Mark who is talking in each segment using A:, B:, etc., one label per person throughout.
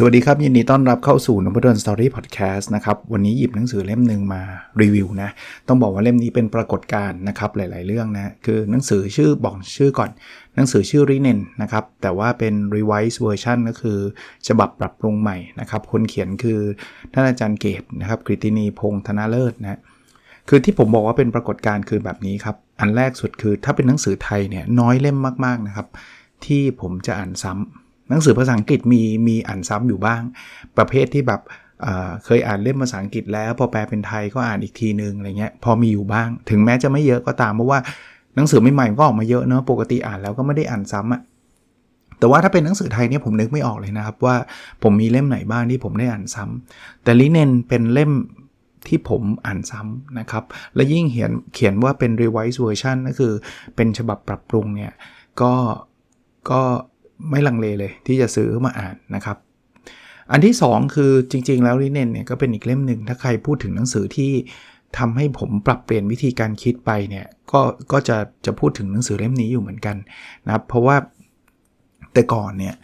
A: สวัสดีครับ ยินดีต้อนรับเข้าสู่นพดลสตอรี่พอดแคสต์นะครับ วันนี้หยิบหนังสือเล่มหนึ่งมารีวิวนะ ต้องบอกว่าเล่มนี้เป็นปรากฏการณ์นะครับ หลาย ๆ เรื่องนะ คือหนังสือชื่อบอกชื่อก่อน หนังสือชื่อริเนนนะครับ แต่ว่าเป็น revised version ก็คือ ฉบับปรับปรุงใหม่นะครับ คนเขียนคือท่านอาจารย์เกตนะครับกฤตินีพงษ์ธนาเลิศนะคือที่ผมบอกว่าเป็นปรากฏการณ์คือแบบนี้ครับ อันแรกสุดคือถ้าเป็นหนังสือไทยเนี่ยน้อยเล่มมาก ๆ นะครับที่ผมจะอ่านซ้ำ หนังสือภาษาอังกฤษมีมีอ่านซ้ำอยู่บ้าง ประเภทที่แบบเคยอ่านเล่มภาษาอังกฤษแล้ว พอแปลเป็นไทยก็อ่านอีกทีนึงอะไรเงี้ยพอมีอยู่บ้าง ถึงแม้จะไม่เยอะก็ตามเพราะว่าหนังสือใหม่ๆก็ออกมาเยอะเนาะปกติอ่านแล้วก็ไม่ได้อ่านซ้ำอะแต่ว่าถ้าเป็นหนังสือไทยเนี่ยผมนึกไม่ออกเลยนะครับ ว่าผมมีเล่มไหนบ้างที่ผมได้อ่านซ้ำแต่ลิเนนเป็นเล่มที่ผมอ่านซ้ำนะครับ และยิ่งเขียนเขียนว่าเป็น revised version ก็คือเป็นฉบับปรับปรุงเนี่ยก็ก็ ไม่ลังเลเลยที่จะซื้อมาอ่านนะครับ อันที่ 2 คือจริง ๆ แล้วลิเนนเนี่ยก็เป็นอีกเล่มหนึ่งถ้าใครพูดถึงหนังสือที่ทำให้ผมปรับเปลี่ยนวิธีการคิดไปเนี่ยก็ก็จะจะพูดถึงหนังสือเล่มนี้อยู่เหมือนกันนะครับ เพราะว่าแต่ก่อนเนี่ย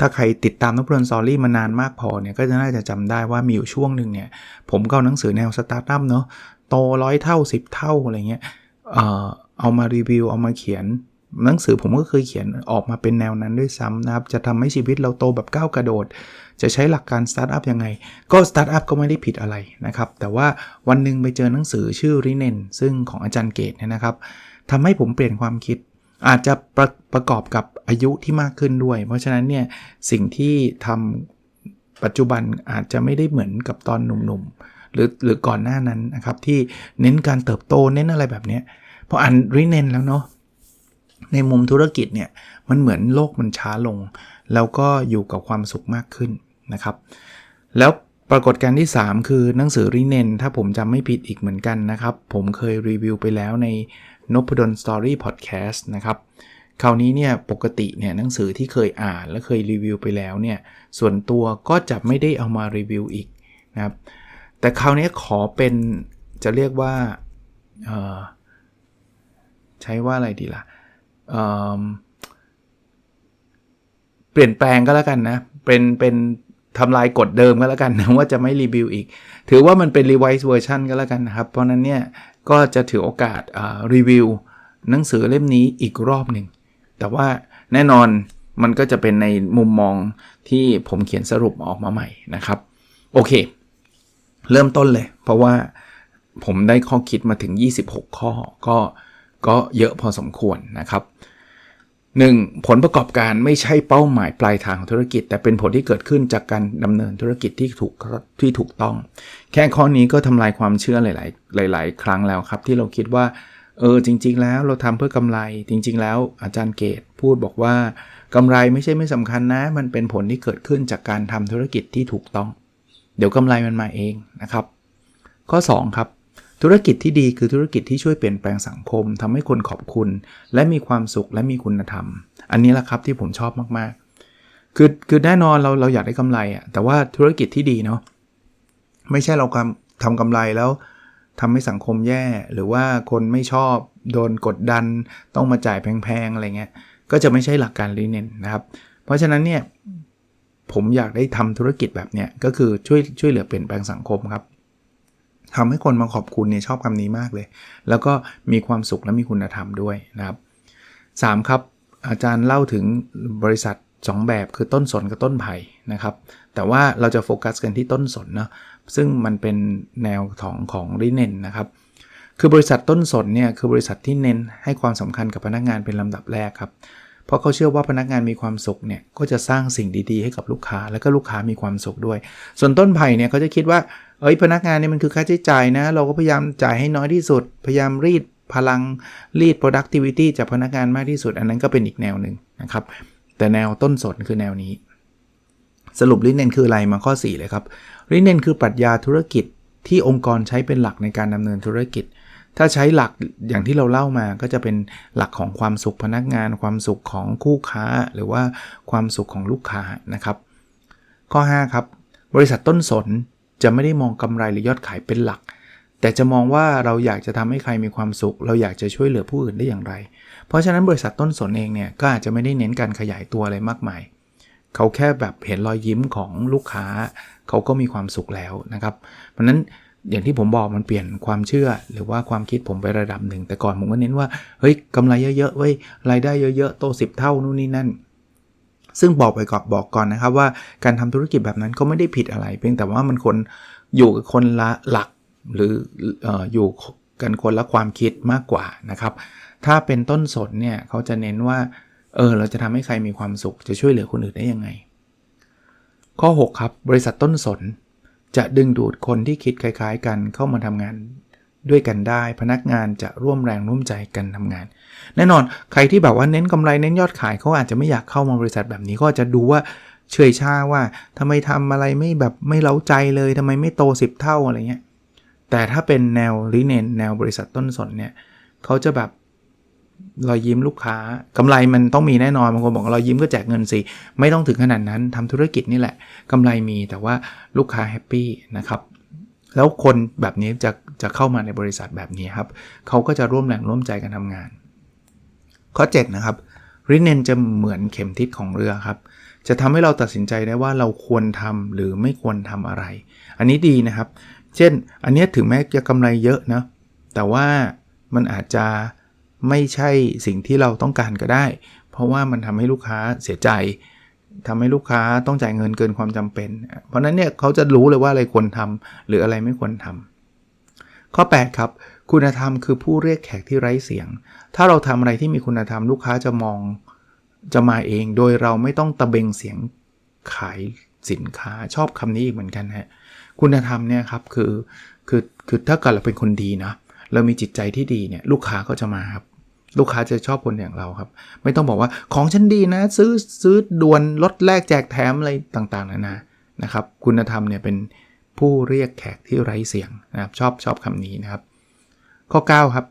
A: ถ้าใครติดตามนพดลซอรี่มานานมากพอเนี่ยก็จะน่าจะจำได้ว่ามีอยู่ช่วงหนึ่งเนี่ยผมก็เอาหนังสือแนวสตาร์ทอัพเนาะโตร้อยเท่า 10 เท่าอะไรเงี้ยเอ่อเอามารีวิวเอามาเขียน หนังสือผมก็เคยเขียนออกมาเป็นแนวนั้นด้วยซ้ำนะครับ จะทำให้ชีวิตเราโตแบบก้าวกระโดด จะใช้หลักการสตาร์ทอัพยังไง ก็สตาร์ทอัพก็ไม่ได้ผิดอะไรนะครับ แต่ว่าวันหนึ่งไปเจอหนังสือชื่อริเนนซึ่งของอาจารย์เกตเนี่ยนะครับทำให้ผมเปลี่ยนความคิด อาจจะประประกอบกับอายุที่มากขึ้นด้วย เพราะฉะนั้นเนี่ยสิ่งที่ทำปัจจุบันอาจจะไม่ได้เหมือนกับตอนหนุ่มๆ หรือหรือก่อนหน้านั้นนะครับที่เน้นการเติบโตเน้นอะไรแบบนี้พออ่านริเนนแล้วเนาะ ในมุมธุรกิจเนี่ยมันเหมือนโลกมันช้าลง แล้วก็อยู่กับความสุขมากขึ้นนะครับ แล้วปรากฏการณ์ที่ 3 คือหนังสือรีเนน ถ้าผมจำไม่ผิดอีกเหมือนกันนะครับ ผมเคยรีวิวไปแล้วในนพดลสตอรี่พอดแคสต์นะครับคราวนี้เนี่ยปกติเนี่ยหนังสือที่เคยอ่านและเคยรีวิวไปแล้วเนี่ยส่วนตัวก็จะไม่ได้เอามารีวิวอีกนะครับแต่คราวนี้ขอเป็นจะเรียกว่าใช้ว่าอะไรดีละ่ะ เปลี่ยนแปลงก็แล้วกันนะ เป็นเป็นทำลายกฎเดิมก็แล้วกันนะว่าจะไม่รีวิวอีก ถือว่ามันเป็น revised version ก็แล้วกันนะครับ เพราะนั้นเนี่ยก็จะถือโอกาสรีวิวหนังสือเล่มนี้อีกรอบหนึ่ง แต่ว่าแน่นอนมันก็จะเป็นในมุมมองที่ผมเขียนสรุปออกมาใหม่นะครับ โอเค เริ่มต้นเลย เพราะว่าผมได้ข้อคิดมาถึง 26 ข้อก็ ก็เยอะพอสมควรนะครับ 1. ผลประกอบการไม่ใช่เป้าหมายปลายทางของธุรกิจ แต่เป็นผลที่เกิดขึ้นจากการดำเนินธุรกิจที่ถูกที่ถูกต้อง แค่ข้อนี้ก็ทำลายความเชื่อหลาย ๆ หลาย ๆ ครั้งแล้วครับ ที่เราคิดว่าเออจริง ๆ แล้วเราทำเพื่อกำไรจริง ๆ แล้วอาจารย์เกตพูดบอกว่ากำไรไม่ใช่ไม่สำคัญนะ มันเป็นผลที่เกิดขึ้นจากการทำธุรกิจที่ถูกต้อง เดี๋ยวกำไรมันมาเองนะครับ ข้อ 2 ครับ ธุรกิจที่ดีคือธุรกิจที่ช่วยเปลี่ยนแปลงสังคมทำให้คนขอบคุณ และมีความสุขและมีคุณธรรม อันนี้แหละครับที่ผมชอบมากๆ คือคือแน่นอนเราเราอยากได้กำไรอะ่ะแต่ว่าธุรกิจที่ดีเนาะไม่ใช่เราทำกำไรแล้วทำให้สังคมแย่หรือว่าคนไม่ชอบโดนกดดัน ต้องมาจ่ายแพงๆ อะไรเงี้ย ก็จะไม่ใช่หลักการลีเนนนะครับ เพราะฉะนั้นเนี่ย ผมอยากได้ทำธุรกิจแบบเนี้ยก็คือช่วยช่วยเหลือเปลี่ยนแปลงสังคมครับ ทำให้คนมาขอบคุณเนี่ยชอบคำนี้มากเลย แล้วก็มีความสุขและมีคุณธรรมด้วยนะครับ 3. ครับ อาจารย์เล่าถึงบริษัท 2 แบบคือต้นสนกับต้นไผ่นะครับ แต่ว่าเราจะโฟกัสกันที่ต้นสนเนาะซึ่งมันเป็นแนวของของริเนนนะครับคือบริษัทต้นสนเนี่ยคือบริษัทที่เน้นให้ความสำคัญกับพนักงานเป็นลำดับแรกครับ เพราะเขาเชื่อว่าพนักงานมีความสุขเนี่ยก็จะสร้างสิ่งดีๆ ให้กับลูกค้า แล้วก็ลูกค้ามีความสุขด้วย ส่วนต้นไผ่เนี่ยเขาจะคิดว่า เอ้ยพนักงานเนี่ยมันคือค่าใช้จ่ายนะ เราก็พยายามจ่ายให้น้อยที่สุด พยายามรีดพลังรีด productivity จากพนักงานมากที่สุด อันนั้นก็เป็นอีกแนวหนึ่งนะครับ แต่แนวต้นสนคือแนวนี้ สรุปลิเนนคืออะไรมาข้อ 4 เลยครับลิเนนคือปรัชญาธุรกิจที่องค์กรใช้เป็นหลักในการดำเนินธุรกิจ ถ้าใช้หลักอย่างที่เราเล่ามาก็จะเป็นหลักของความสุขพนักงาน ความสุขของคู่ค้า หรือว่าความสุขของลูกค้านะครับ ข้อ 5 ครับ บริษัทต้นสน จะไม่ได้มองกำไรหรือยอดขายเป็นหลัก แต่จะมองว่าเราอยากจะทำให้ใครมีความสุข เราอยากจะช่วยเหลือผู้อื่นได้อย่างไร เพราะฉะนั้นบริษัทต้นสนเองเนี่ยก็อาจจะไม่ได้เน้นการขยายตัวอะไรมากมาย เขาแค่แบบเห็นรอยยิ้มของลูกค้า เขาก็มีความสุขแล้วนะครับ เพราะนั้นอย่างที่ผมบอกมันเปลี่ยนความเชื่อหรือว่าความคิดผมไประดับหนึ่ง แต่ก่อนผมก็เน้นว่าเฮ้ยกำไรเยอะๆเว้ยรายได้เยอะๆโต 10 เท่านู่นนี่นั่น ซึ่งบอกไปก่อนบอกก่อนนะครับว่าการทำธุรกิจแบบนั้นก็ไม่ได้ผิดอะไร เพียงแต่ว่ามันคนอยู่กับคนละหลักหรือออยู่กันคนละความคิดมากกว่านะครับ ถ้าเป็นต้นสนเนี่ยเขาจะเน้นว่าเออเราจะทำให้ใครมีความสุขจะช่วยเหลือคนอื่นได้ยังไง ข้อ 6 ครับ บริษัทต้นสน จะดึงดูดคนที่คิดคล้าย ๆ กันเข้ามาทำงาน ด้วยกันได้ พนักงานจะร่วมแรงร่วมใจกันทำงาน แน่นอนใครที่แบบว่าเน้นกำไรเน้นยอดขายเขาอาจจะไม่อยากเข้ามาบริษัทแบบนี้ก็จะดูว่าเฉยชาว่าทำไมทำอะไรไม่แบบไม่เล้าใจเลยทำไมไม่โต 10 เท่าอะไรเงี้ยแต่ถ้าเป็นแนวลิเนนแนวบริษัทต้นสนเนี่ยเขาจะแบบรอยยิ้มลูกค้ากำไรมันต้องมีแน่นอนบางคนบอกรอยยิ้มก็แจกเงินสิ ไม่ต้องถึงขนาดนั้นทำธุรกิจนี่แหละกำไรมีแต่ว่าลูกค้าแฮปปี้นะครับ แล้วคนแบบนี้จะ จะเข้ามาในบริษัทแบบนี้ครับเขาก็จะร่วมแรงร่วมใจกันทำงาน ข้อ 7 นะครับริเนนจะเหมือนเข็มทิศของเรือครับ จะทำให้เราตัดสินใจได้ว่าเราควรทำหรือไม่ควรทำอะไร อันนี้ดีนะครับ เช่น อันนี้ถึงแม้จะกำไรเยอะนะ แต่ว่ามันอาจจะไม่ใช่สิ่งที่เราต้องการก็ได้ เพราะว่ามันทำให้ลูกค้าเสียใจทำให้ลูกค้าต้องจ่ายเงินเกินความจำเป็น เพราะนั้นเนี่ยเขาจะรู้เลยว่าอะไรควรทำหรืออะไรไม่ควรทำ ข้อ 8 ครับ คุณธรรมคือผู้เรียกแขกที่ไร้เสียง ถ้าเราทำอะไรที่มีคุณธรรมลูกค้าจะมองจะมาเอง โดยเราไม่ต้องตะเบงเสียงขายสินค้าชอบคำนี้อีกเหมือนกันฮะคุณธรรมเนี่ยครับคือคือคือถ้าเกิดเราเป็นคนดีนะเรามีจิตใจที่ดีเนี่ยลูกค้าก็จะมาครับลูกค้าจะชอบคนอย่างเราครับ ไม่ต้องบอกว่าของฉันดีนะ ซื้อซื้อด่วนลดแลกแจกแถมอะไรต่างๆนานานะครับ คุณธรรมเนี่ยเป็น ผู้เรียกแขกที่ไร้เสียงนะครับชอบชอบคำนี้นะครับ ข้อ 9 ครับ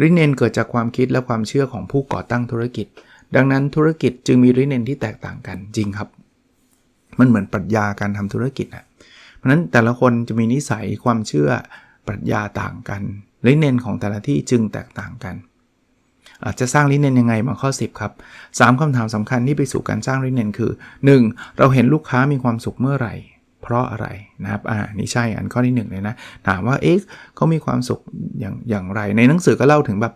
A: ริเนนเกิดจากความคิดและความเชื่อของผู้ก่อตั้งธุรกิจ ดังนั้นธุรกิจจึงมีริเนนที่แตกต่างกันจริงครับ มันเหมือนปรัชญาการทำธุรกิจนะเพราะนั้นแต่ละคนจะมีนิสัยความเชื่อปรัชญาต่างกันลิเนนของแต่ละที่จึงแตกต่างกันอาจจะสร้างลิเนนยังไงมาข้อ 10 ครับ3คำถามสำคัญที่ไปสู่การสร้างลิเนนคือ 1. เราเห็นลูกค้ามีความสุขเมื่อไหร่ เพราะอะไรนะครับอ่านี่ใช่อันข้อที่1เลยนะถามว่าเอ๊ะเขามีความสุขอย่างอย่างไร ในหนังสือก็เล่าถึงแบบ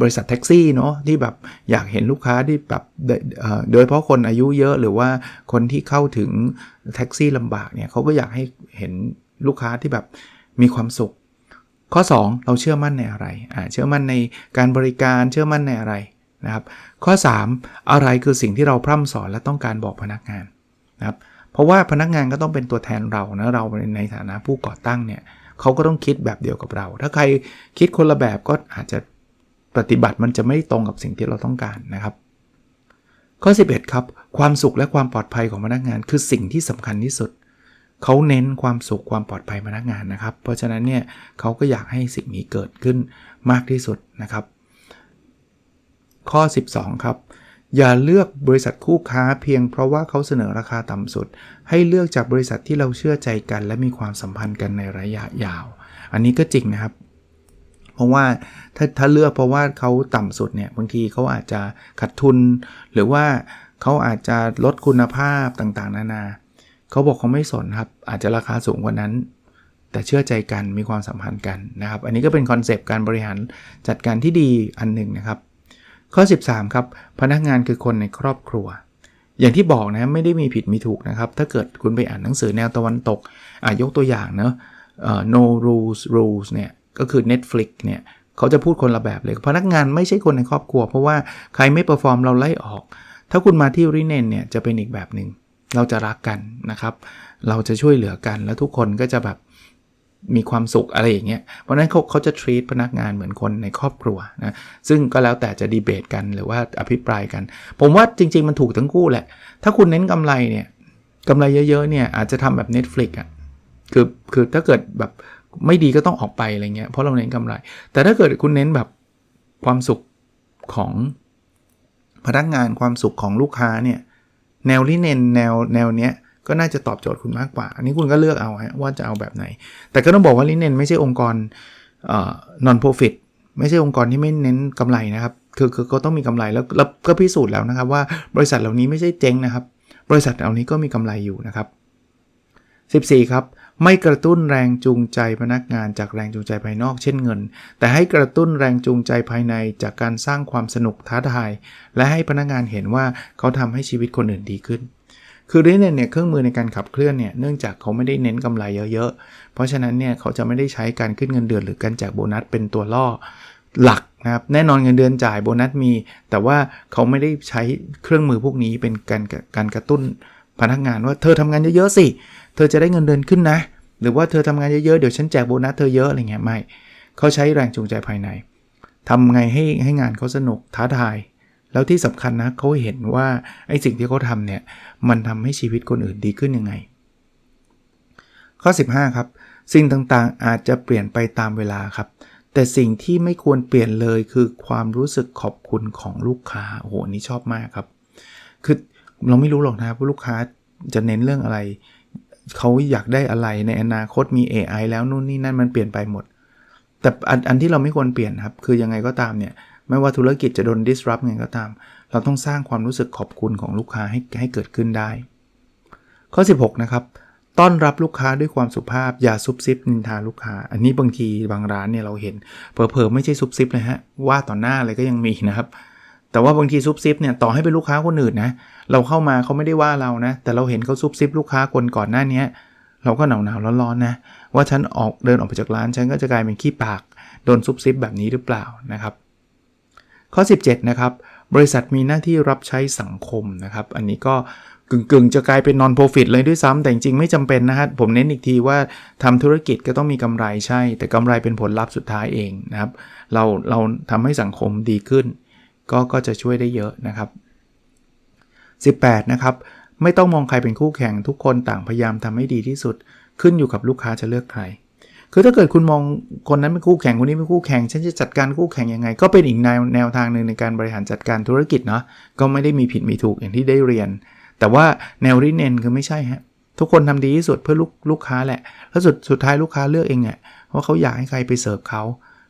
A: บริษัทแท็กซี่เนาะที่แบบอยากเห็นลูกค้าที่แบบโดยเพราะคนอายุเยอะหรือว่าคนที่เข้าถึงแท็กซี่ลำบากเนี่ยเขาก็อยากให้เห็นลูกค้าที่แบบมีความสุข ข้อ 2 เราเชื่อมั่นในอะไรอ่าเชื่อมั่นในการบริการเชื่อมั่นในอะไรนะครับข้อ 3 อะไรคือสิ่งที่เราพร่ำสอนและต้องการบอกพนักงานนะครับ เพราะว่าพนักงานก็ต้องเป็นตัวแทนเรานะเราในฐานะผู้ก่อตั้งเนี่ยเขาก็ต้องคิดแบบเดียวกับเรา ถ้าใครคิดคนละแบบก็อาจจะปฏิบัติมันจะไม่ตรงกับสิ่งที่เราต้องการนะครับ ข้อ 11 ครับ ความสุขและความปลอดภัยของพนักงานคือสิ่งที่สำคัญที่สุด เขาเน้นความสุขความปลอดภัยพนักงานนะครับ เพราะฉะนั้นเนี่ยเขาก็อยากให้สิ่งนี้เกิดขึ้นมากที่สุดนะครับ ข้อ 12 ครับ อย่าเลือกบริษัทคู่ค้าเพียงเพราะว่าเขาเสนอราคาต่ำสุด ให้เลือกจากบริษัทที่เราเชื่อใจกัน และมีความสัมพันธ์กันในระยะยาว อันนี้ก็จริงนะครับ เพราะว่าถ้าถ้าเลือกเพราะว่าเขาต่ำสุดเนี่ยบางทีเขาอาจจะขาดทุน หรือว่าเขาอาจจะลดคุณภาพต่างๆ นานาเขาบอกเขาไม่สนครับ อาจจะราคาสูงกว่านั้น แต่เชื่อใจกันมีความสัมพันธ์กันนะครับ อันนี้ก็เป็นคอนเซปต์การบริหารจัดการที่ดีอันหนึ่งนะครับ ข้อ 13 ครับ พนักงานคือคนในครอบครัว อย่างที่บอกนะไม่ได้มีผิดมีถูกนะครับ ถ้าเกิดคุณไปอ่านหนังสือแนวตะวันตกอ่ายกตัวอย่างเนาะ no rules rules เนี่ยก็คือ Netflix เนี่ยเขาจะพูดคนละแบบเลย พนักงานไม่ใช่คนในครอบครัว เพราะว่าใครไม่เปอร์ฟอร์มเราไล่ออก ถ้าคุณมาที่ริเนนเนี่ยจะเป็นอีกแบบหนึ่งเราจะรักกันนะครับ เราจะช่วยเหลือกันแล้วทุกคนก็จะแบบ มีความสุขอะไรอย่างเงี้ย เพราะนั้นเขาเขาจะ treat พนักงานเหมือนคนในครอบครัวนะ ซึ่งก็แล้วแต่จะดีเบตกันหรือว่าอภิปรายกัน ผมว่าจริง ๆ มันถูกทั้งคู่แหละ ถ้าคุณเน้นกำไรเนี่ยกำไรเยอะๆเนี่ยอาจจะทำแบบ Netflix อะ่ะ คือคือถ้าเกิดแบบไม่ดีก็ต้องออกไปอะไรเงี้ย เพราะเราเน้นกำไร แต่ถ้าเกิดคุณเน้นแบบความสุขของพนักงานความสุขของลูกค้าเนี่ยแนวลิเนนแนวแนวเนี้ย ก็น่าจะตอบโจทย์คุณมากกว่า อันนี้คุณก็เลือกเอาฮะว่าจะเอาแบบไหน แต่ก็ต้องบอกว่าลิเนนไม่ใช่องค์กรเอ่อ non profit ไม่ใช่องค์กรที่ไม่เน้นกำไรนะครับ คือคือก็ต้องมีกำไรแล้วแล้วก็พิสูจน์แล้วนะครับว่าบริษัทเหล่านี้ไม่ใช่เจ๊งนะครับ บริษัทเหล่านี้ก็มีกำไรอยู่นะครับ 14 ครับ ไม่กระตุ้นแรงจูงใจพนักงานจากแรงจูงใจภายนอกเช่นเงิน แต่ให้กระตุ้นแรงจูงใจภายในจากการสร้างความสนุกท้าทาย และให้พนักงานเห็นว่าเขาทำให้ชีวิตคนอื่นดีขึ้น คือริเนนเนี่ยเครื่องมือในการขับเคลื่อนเนี่ยเนื่องจากเขาไม่ได้เน้นกำไรเยอะๆ เพราะฉะนั้นเนี่ยเขาจะไม่ได้ใช้การขึ้นเงินเดือนหรือการแจกโบนัสเป็นตัวล่อหลักนะครับแน่นอนเงินเดือนจ่ายโบนัสมี แต่ว่าเขาไม่ได้ใช้เครื่องมือพวกนี้เป็นการการกระตุ้นพนักงานว่าเธอทำงานเยอะๆสิ เธอจะได้เงินเดือนขึ้นนะ หรือว่าเธอทำงานเยอะๆ เดี๋ยวฉันแจกโบนัสเธอเยอะอะไรเงี้ยไม่ เขาใช้แรงจูงใจภายในทำไงให้ให้งานเขาสนุกท้าทาย แล้วที่สำคัญนะเขาเห็นว่าไอ้สิ่งที่เขาทำเนี่ยมันทำให้ชีวิตคนอื่นดีขึ้นยังไง ข้อ 15 ครับ สิ่งต่างๆอาจจะเปลี่ยนไปตามเวลาครับ แต่สิ่งที่ไม่ควรเปลี่ยนเลยคือความรู้สึกขอบคุณของลูกค้าโอ้โหนนี้ชอบมากครับ คือเราไม่รู้หรอกนะว่าลูกค้าจะเน้นเรื่องอะไร เขาอยากได้อะไรในอนาคตมี AI แล้วนู่นนี่นั่นมันเปลี่ยนไปหมด แต่อันอันที่เราไม่ควรเปลี่ยนครับ คือยังไงก็ตามเนี่ย ไม่ว่าธุรกิจจะโดน disrupt ไงก็ตาม เราต้องสร้างความรู้สึกขอบคุณของลูกค้าให้ให้เกิดขึ้นได้ ข้อ 16 นะครับ ต้อนรับลูกค้าด้วยความสุภาพ อย่าซุบซิบนินทาลูกค้า อันนี้บางทีบางร้านเนี่ยเราเห็น เผลอๆไม่ใช่ซุบซิบเลยฮะ ว่าต่อหน้าเลยก็ยังมีนะครับ แต่ว่าบางทีซุบซิบเนี่ยต่อให้เป็นลูกค้าคนอื่นนะ เราเข้ามาเขาไม่ได้ว่าเรานะ แต่เราเห็นเขาซุบซิบลูกค้าคนก่อนหน้านี้เราก็หนาวหนาวร้อนๆนะว่าฉันออกเดินออกไปจากร้านฉันก็จะกลายเป็นขี้ปาก โดนซุบซิบแบบนี้หรือเปล่านะครับ ข้อ 17 นะครับ บริษัทมีหน้าที่รับใช้สังคมนะครับ อันนี้ก็กึ่งๆ จะกลายเป็น non profit เลยด้วยซ้ำแต่จริงๆไม่จำเป็นนะฮะผมเน้นอีกทีว่าทำธุรกิจก็ต้องมีกำไรใช่ แต่กำไรเป็นผลลัพธ์สุดท้ายเองนะครับ เราเราทำให้สังคมดีขึ้น ก็ก็จะช่วยได้เยอะนะครับ 18 นะครับ ไม่ต้องมองใครเป็นคู่แข่งทุกคนต่างพยายามทำให้ดีที่สุด ขึ้นอยู่กับลูกค้าจะเลือกใคร คือถ้าเกิดคุณมองคนนั้นเป็นคู่แข่งคนนี้เป็นคู่แข่งฉันจะจัดการคู่แข่งยังไง ก็เป็นอีกแนวแนวทางหนึ่งในการบริหารจัดการธุรกิจเนาะก็ไม่ได้มีผิดมีถูกอย่างที่ได้เรียน แต่ว่าแนวริเนนคือไม่ใช่ฮะทุกคนทำดีที่สุดเพื่อลูกลูกค้าแหละ แล้วสุดสุดท้ายลูกค้าเลือกเองเนี่ยว่าเขาอยากให้ใครไปเสิร์ฟเขา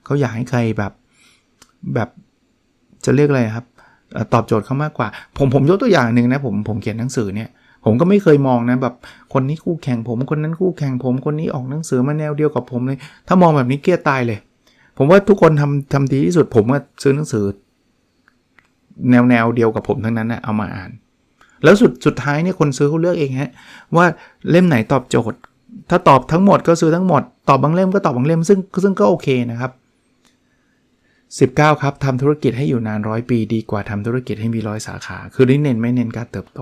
A: เขาอยากให้ใครแบบแบบจะเรียกอะไรครับ ตอบโจทย์เขามากกว่า ผมผมยกตัวอย่างหนึ่งนะผมผมเขียนหนังสือเนี่ย ผมก็ไม่เคยมองนะแบบคนนี้คู่แข่งผม คนนั้นคู่แข่งผม คนนี้ออกหนังสือมาแนวเดียวกับผมเลย ถ้ามองแบบนี้เกียตายเลย ผมว่าทุกคนทำทำดีที่สุดผมก็ซื้อหนังสือ แนวแนวเดียวกับผมทั้งนั้นนะเอามาอ่าน แล้วสุดสุดท้ายเนี่ยคนซื้อเขาเลือกเองฮะว่าเล่มไหนตอบโจทย์ ถ้าตอบทั้งหมดก็ซื้อทั้งหมด ตอบบางเล่มก็ตอบบางเล่มซึ่งซึ่งก็โอเคนะครับ19 ครับทำธุรกิจให้อยู่นานร้อยปีดีกว่าทำธุรกิจให้มีร้อยสาขา คือนี่เน้นไม่เน้นการเติบโต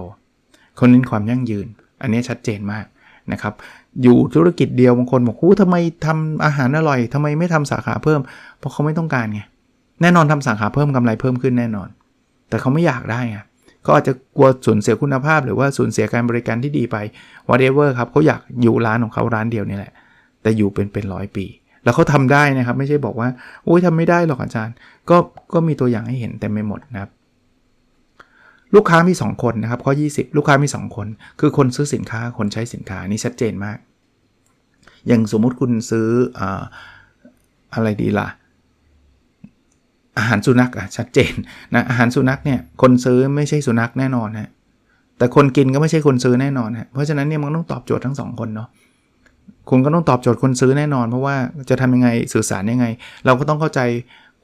A: คนเน้นความยั่งยืน อันนี้ชัดเจนมากนะครับ อยู่ธุรกิจเดียวบางคนบอกอู้ทำไมทำอาหารอร่อยทำไมไม่ทำสาขาเพิ่ม เพราะเขาไม่ต้องการไง แน่นอนทำสาขาเพิ่มกำไรเพิ่มขึ้นแน่นอน แต่เขาไม่อยากได้ไงเขาอาจจะกลัวสูญเสียคุณภาพ หรือว่าสูญเสียการบริการที่ดีไป whatever ครับเขาอยากอยู่ร้านของเขาร้านเดียวนี่แหละ แต่อยู่เป็นเป็นร้อยปี แล้วเขาทำได้นะครับ ไม่ใช่บอกว่า โอ้ยทำไม่ได้หรอกอาจารย์ ก็ก็มีตัวอย่างให้เห็นเต็มไปหมดนะครับ ลูกค้ามี 2 คนนะครับข้อ 20 ลูกค้ามี 2 คน คือคนซื้อสินค้าคนใช้สินค้านี่ชัดเจนมาก อย่างสมมุติคุณซื้อออะไรดีล่ะ อาหารสุนัขอะชัดเจนนะอาหารสุนัขเนี่ยคนซื้อไม่ใช่สุนัขแน่นอนฮะแต่คนกินก็ไม่ใช่คนซื้อแน่นอนฮะเพราะฉะนั้นเนี่ยมันต้องตอบโจทย์ทั้งสองคนเนาะคุณก็ต้องตอบโจทย์คนซื้อแน่นอน เพราะว่าจะทำยังไงสื่อสารยังไง เราก็ต้องเข้าใจ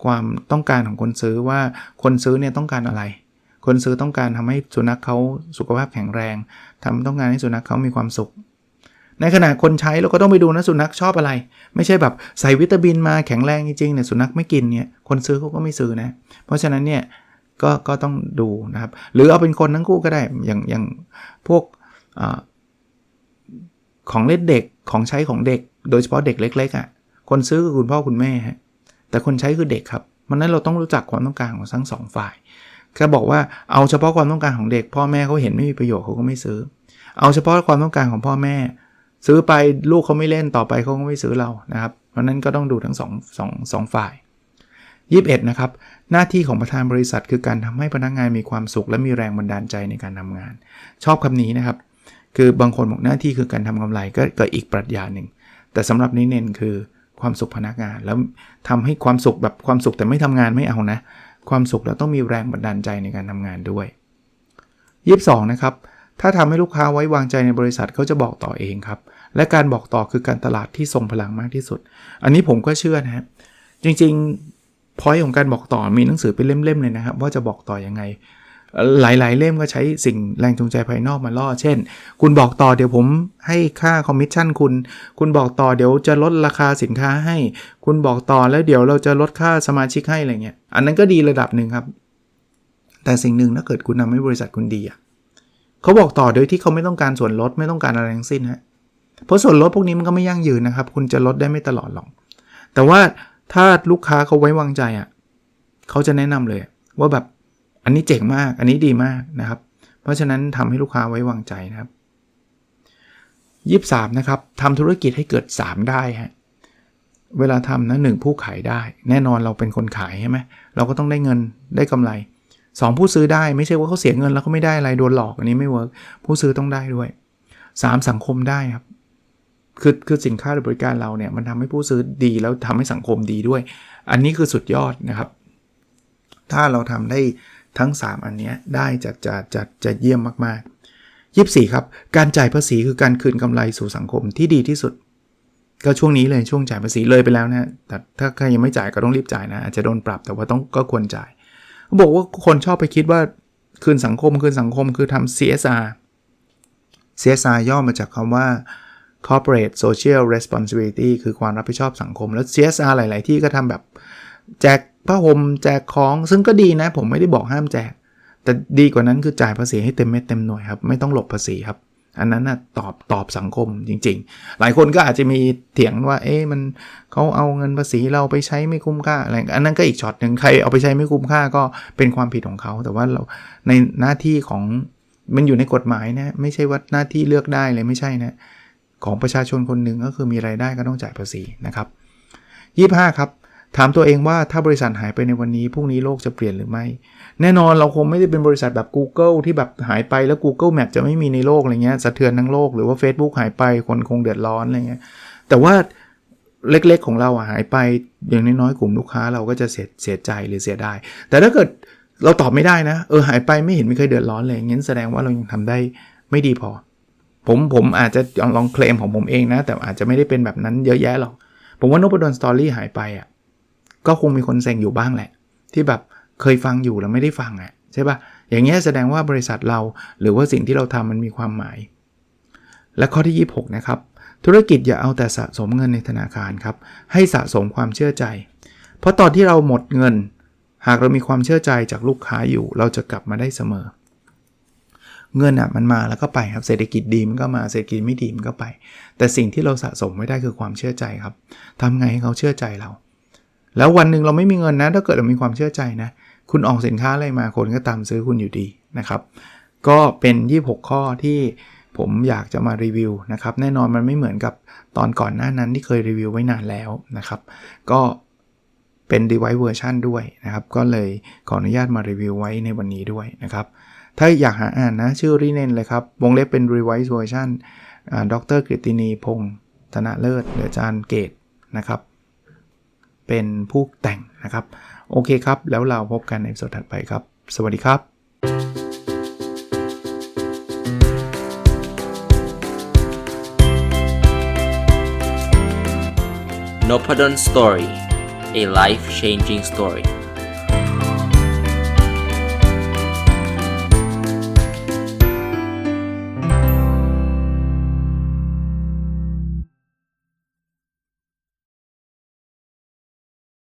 A: ความต้องการของคนซื้อว่าคนซื้อเนี่ยต้องการอะไร คนซื้อต้องการทำให้สุนัขเขาสุขภาพแข็งแรงทำต้องการให้สุนัขเขามีความสุข ในขณะคนใช้เราก็ต้องไปดูนะสุนัขชอบอะไร ไม่ใช่แบบใส่วิตามินมาแข็งแรงจริงๆเนี่ยสุนัขไม่กินเนี่ยคนซื้อเขาก็ไม่ซื้อนะ เพราะฉะนั้นเนี่ยก็ก็ต้องดูนะครับ หรือเอาเป็นคนทั้งคู่ก็ได้อย่างอย่างพวกอของเล่นเด็กของใช้ของเด็ก โดยเฉพาะเด็กเล็กๆอะ่ะคนซื้อคือคุณพ่อคุณแม่ฮะแต่คนใช้คือเด็กครับมันนั้นเราต้องรู้จักความต้องการของทั้งสองฝ่าย แค่บอกว่าเอาเฉพาะความต้องการของเด็ก พ่อแม่เขาเห็นไม่มีประโยชน์เขาก็ไม่ซื้อ เอาเฉพาะความต้องการของพ่อแม่ ซื้อไปลูกเขาไม่เล่นต่อไปเขาก็ไม่ซื้อเรานะครับ เพราะนั้นก็ต้องดูทั้งสองสองสองฝ่าย21นะครับหน้าที่ของประธานบริษัท คือการทำให้พนักงานมีความสุข และมีแรงบันดาลใจในการทำงาน ชอบคำนี้นะครับ คือบางคนบอกหน้าที่คือการทำกำไรก็ก็อีกปรัชญาหนึ่ง แต่สำหรับนี้เน้นคือความสุขพนักงาน แล้วทำให้ความสุขแบบความสุขแต่ไม่ทำงานไม่เอานะ ความสุขแล้วต้องมีแรงบันดาลใจในการทำงานด้วยยีสองนะครับถ้าทำให้ลูกค้าไว้วางใจในบริษัทเขาจะบอกต่อเองครับ และการบอกต่อคือการตลาดที่ทรงพลังมากที่สุด อันนี้ผมก็เชื่อนะครับจริงๆพอยของการบอกต่อมีหนังสือเป็นเล่มๆเลยนะครับ ว่าจะบอกต่อยังไง หลาย ๆ เล่มก็ใช้สิ่งแรงจูงใจภายนอกมาล่อ เช่น คุณบอกต่อเดี๋ยวผมให้ค่าคอมมิชชั่นคุณ คุณบอกต่อเดี๋ยวจะลดราคาสินค้าให้ คุณบอกต่อแล้วเดี๋ยวเราจะลดค่าสมาชิกให้อะไรเงี้ย อันนั้นก็ดีระดับหนึ่งครับ แต่สิ่งหนึ่งถ้าเกิดคุณทำให้บริษัทคุณดีอะเขาบอกต่อโดยที่เขาไม่ต้องการส่วนลดไม่ต้องการอะไรทั้งสิ้นฮะ เพราะส่วนลดพวกนี้มันก็ไม่ยั่งยืนนะครับ คุณจะลดได้ไม่ตลอดหรอก แต่ว่าถ้าลูกค้าเขาไว้วางใจอะเขาจะแนะนำเลยว่าแบบ อันนี้เจ๋งมาก อันนี้ดีมากนะครับ เพราะฉะนั้นทำให้ลูกค้าไว้วางใจนะครับยีสามนะครับทำธุรกิจให้เกิด 3 ได้ฮะเวลาทำนะหนึ่งผู้ขายได้ แน่นอนเราเป็นคนขายใช่ไหมเราก็ต้องได้เงินได้กำไร 2 ผู้ซื้อได้ไม่ใช่ว่าเขาเสียเงินแล้วเขาไม่ได้อะไรโดนหลอกอันนี้ไม่เวิร์กผู้ซื้อต้องได้ด้วย 3 สังคมได้ครับคือคือสินค้าหรือบริการเราเนี่ยมันทำให้ผู้ซื้อดีแล้วทำให้สังคมดีด้วย อันนี้คือสุดยอดนะครับ ถ้าเราทำได้ ทั้ง 3 อันนี้ได้จะจะจะจะเยี่ยมมากๆยีสี่ครับ การจ่ายภาษีคือการคืนกำไรสู่สังคมที่ดีที่สุด ก็ช่วงนี้เลยช่วงจ่ายภาษีเลยไปแล้วนะแต่ถ้าใครยังไม่จ่ายก็ต้องรีบจ่ายนะอาจจะโดนปรับแต่ว่าต้องก็ควรจ่ายเขาบอกว่าคนชอบไปคิดว่าคืนสังคมคืนสังคมคือทำ CSR CSR ย่อมาจากคำว่า corporate social responsibility คือความรับผิดชอบสังคม แล้ว CSR หลาย ๆ ที่ก็ทำแบบแจก ผ้าห่มแจกของซึ่งก็ดีนะ ผมไม่ได้บอกห้ามแจก แต่ดีกว่านั้นคือจ่ายภาษีให้เต็มเม็ดเต็มหน่วยครับ ไม่ต้องหลบภาษีครับ อันนั้นนะตอบตอบสังคมจริง ๆ หลายคนก็อาจจะมีเถียงว่า เอ๊ะมันเขาเอาเงินภาษีเราไปใช้ไม่คุ้มค่าอะไรอันนั้นก็อีกช็อตหนึ่งใครเอาไปใช้ไม่คุ้มค่าก็เป็นความผิดของเขา แต่ว่าเราในหน้าที่ของมันอยู่ในกฎหมายนะไม่ใช่ว่าหน้าที่เลือกได้เลยไม่ใช่นะของประชาชนคนหนึ่งก็คือมีไรายได้ก็ต้องจ่ายภาษีนะครับ 25 ครับ ถามตัวเองว่าถ้าบริษัทหายไปในวันนี้พรุ่งนี้โลกจะเปลี่ยนหรือไม่ แน่นอนเราคงไม่ได้เป็นบริษัทแบบ Google ที่แบบหายไปแล้ว Google Map จะไม่มีในโลกอะไรเงี้ยสะเทือนทั้งโลกหรือว่า Facebook หายไปคนคงเดือดร้อนอะไรเงี้ยแต่ว่าเล็กๆของเราหายไปอย่างน้อยๆกลุ่มลูกค้าเราก็จะเสียเสียใจหรือเสียดายแต่ถ้าเกิดเราตอบไม่ได้นะเออหายไปไม่เห็นมีใครเดือดร้อนเลยงั้นแสดงว่าเรายังทำได้ไม่ดีพอ ผมผมอาจจะลองเคลมของผมเองนะ แต่อาจจะไม่ได้เป็นแบบนั้นเยอะแยะหรอกผมว่านพดลสตอรี่หายไปอะ ก็คงมีคนเซ็งอยู่บ้างแหละ ที่แบบเคยฟังอยู่แล้วไม่ได้ฟังอะ่ะใช่ปะ่ะอย่างเงี้ยแสดงว่าบริษัทเราหรือว่าสิ่งที่เราทำมันมีความหมาย และข้อที่ 26 นะครับ ธุรกิจอย่าเอาแต่สะสมเงินในธนาคารครับ ให้สะสมความเชื่อใจ เพราะตอนที่เราหมดเงิน หากเรามีความเชื่อใจจากลูกค้าอยู่ เราจะกลับมาได้เสมอ เงินอะมันมาแล้วก็ไปครับเศรษฐกิจดีมันก็มาเศรษฐกิจไม่ดีมันก็ไป แต่สิ่งที่เราสะสมไว้ได้คือความเชื่อใจครับทำไงให้เขาเชื่อใจเรา แล้ววันหนึ่งเราไม่มีเงินนะ ถ้าเกิดเรามีความเชื่อใจนะ คุณออกสินค้าอะไรมาคนก็ตามซื้อคุณอยู่ดีนะครับ ก็เป็น 26 ข้อที่ผมอยากจะมารีวิวนะครับ แน่นอนมันไม่เหมือนกับตอนก่อนหน้านั้นที่เคยรีวิวไว้นานแล้วนะครับ ก็เป็น device version ด้วยนะครับ ก็เลยขออนุญาตมารีวิวไว้ในวันนี้ด้วยนะครับ ถ้าอยากหาอ่านนะ ชื่อรีเนนเลยครับ วงเล็บเป็น revised version ดรกฤตินีพงศ์ธนเลิศหรืออาจารย์เกตนะครับ เป็นผู้แต่งนะครับ โอเคครับ แล้วเราพบกันในสดถัดไปครับ สวัสดีครับ
B: n o p a d o n Story a life changing story